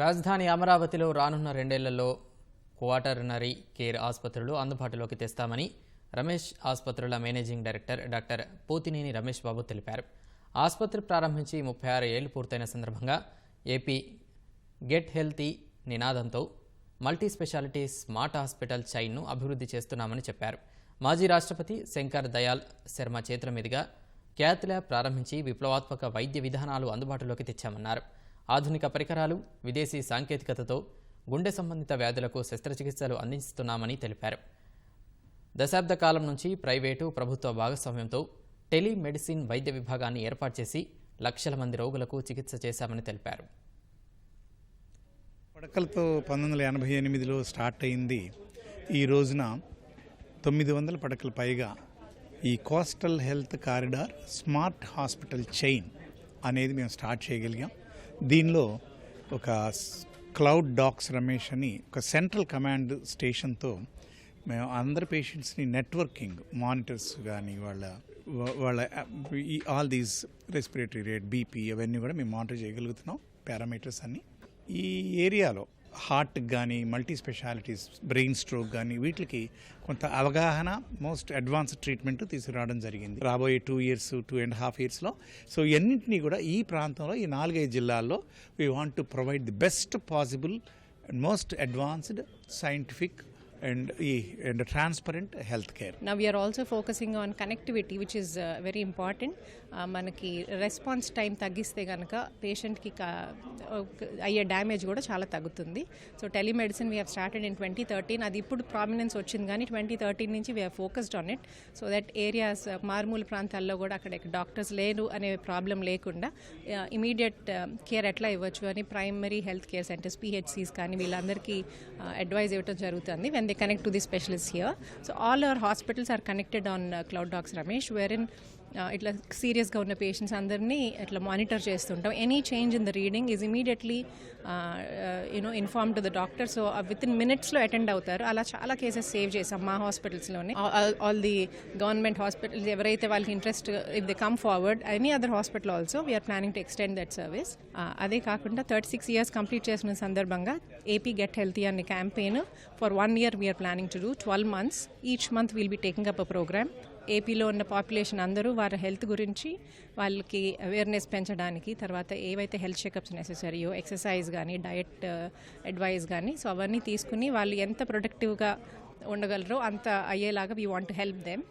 రాజధాని అమరావతిలో రానున్న రెండేళ్ళలో క్వాటర్నరీ కేర్ ఆసుపత్రులు అందుబాటులోకి తెస్తామని రమేష్ ఆసుపత్రుల managing director doctor Pothineni Ramesh Babu తెలిపారు. ఆసుపత్రి ప్రారంభించి ముప్పై ఆరు ఏళ్ళు పూర్తయిన సందర్భంగా ఏపీ గెట్ హెల్తీ నినాదంతో మల్టీ స్పెషాలిటీ స్మార్ట్ హాస్పిటల్ చైన్ను అభివృద్ధి చేస్తున్నామని చెప్పారు. మాజీ రాష్ట్రపతి శంకర్ దయాల్ శర్మ చేతుల మీదుగా క్యాత్ ల్యాబ్ ప్రారంభించి విప్లవాత్మక వైద్య విధానాలు అందుబాటులోకి తెచ్చామన్నారు. ఆధునిక పరికరాలు విదేశీ సాంకేతికతతో గుండె సంబంధిత వ్యాధులకు శస్త్రచికిత్సలు అందిస్తున్నామని తెలిపారు. దశాబ్ద కాలం నుంచి ప్రైవేటు ప్రభుత్వ భాగస్వామ్యంతో టెలిమెడిసిన్ వైద్య విభాగాన్ని ఏర్పాటు చేసి లక్షల మంది రోగులకు చికిత్స చేశామని తెలిపారు. పడకలతో పంతొమ్మిది వందల ఎనభై ఎనిమిదిలో స్టార్ట్ అయింది. ఈ రోజున తొమ్మిది వందల పడకల పైగా ఈ coastal health corridor smart hospital chain అనేది మేము స్టార్ట్ చేయగలిగాం. దీనిలో ఒక క్లౌడ్ డాక్స్ రమేష్ అని ఒక సెంట్రల్ కమాండ్ స్టేషన్తో మేము అందరి పేషెంట్స్ని నెట్వర్కింగ్ మానిటర్స్ కానీ వాళ్ళ వాళ్ళ ఈ all these respiratory rate BP అవన్నీ కూడా మేము మానిటర్ చేయగలుగుతున్నాం పారామీటర్స్ అన్నీ. ఈ ఏరియాలో హార్ట్ కానీ మల్టీ స్పెషాలిటీస్ బ్రెయిన్ స్ట్రోక్ కానీ వీటికి కొంత అవగాహన మోస్ట్ అడ్వాన్స్డ్ ట్రీట్మెంట్ తీసుకురావడం జరిగింది. రాబోయే two years two and half ఇయర్స్లో సో ఇవన్నింటినీ కూడా ఈ ప్రాంతంలో ఈ నాలుగైదు జిల్లాల్లో we want to provide the best possible and most advanced scientific and ఈ and transparent health care Now we are also focusing on connectivity, which is uh, very important. Uh, మనకి రెస్పాన్స్ టైం తగ్గిస్తే కనుక పేషెంట్కి అయ్యే damage కూడా చాలా తగ్గుతుంది. So telemedicine we have started in twenty thirteen అది ఇప్పుడు ప్రామినెన్స్ వచ్చింది కానీ ట్వంటీ థర్టీన్ నుంచి we have focused on it so that areas మారుమూల ప్రాంతాల్లో కూడా అక్కడ డాక్టర్స్ లేరు అనే ప్రాబ్లం లేకుండా uh, ఇమీడియట్ కేర్ uh, ఎట్లా ఇవ్వచ్చు అని primary health care centres PHCs కానీ వీళ్ళందరికీ అడ్వైజ్ ఇవ్వడం జరుగుతుంది. When they connect to the specialists here. So all our hospitals are connected on uh, Cloud Docs Ramesh, wherein ఇట్లా సీరియస్గా ఉన్న పేషెంట్స్ అందరినీ ఇట్లా మానిటర్ చేస్తుంటాం. Any change in the reading is immediately you know inform to the doctor so within మినిట్స్లో attend అవుతారు. అలా చాలా కేసెస్ సేవ్ చేసాం మా హాస్పిటల్స్లోనే ఆల్ ది గవర్నమెంట్ హాస్పిటల్స్ ఎవరైతే వాళ్ళకి interest if they come forward any other hospital also we are planning to extend that service అదే కాకుండా థర్టీ సిక్స్ ఇయర్స్ కంప్లీట్ చేసిన సందర్భంగా ఏపీ గెట్ హెల్తీ అనే campaign for one year we are planning to do twelve months each month will be taking up a program ఏపీలో ఉన్న population అందరూ వారి health గురించి వాళ్ళకి అవేర్నెస్ పెంచడానికి తర్వాత ఏవైతే హెల్త్ చెకప్స్ నెససరీయో ఎక్సర్సైజ్ కానీ డయట్ అడ్వైస్ కానీ సో అవన్నీ తీసుకుని వాళ్ళు ఎంత ప్రొడక్టివ్గా ఉండగలరో అంత అయ్యేలాగా వీ వాంట్ హెల్ప్ దెమ్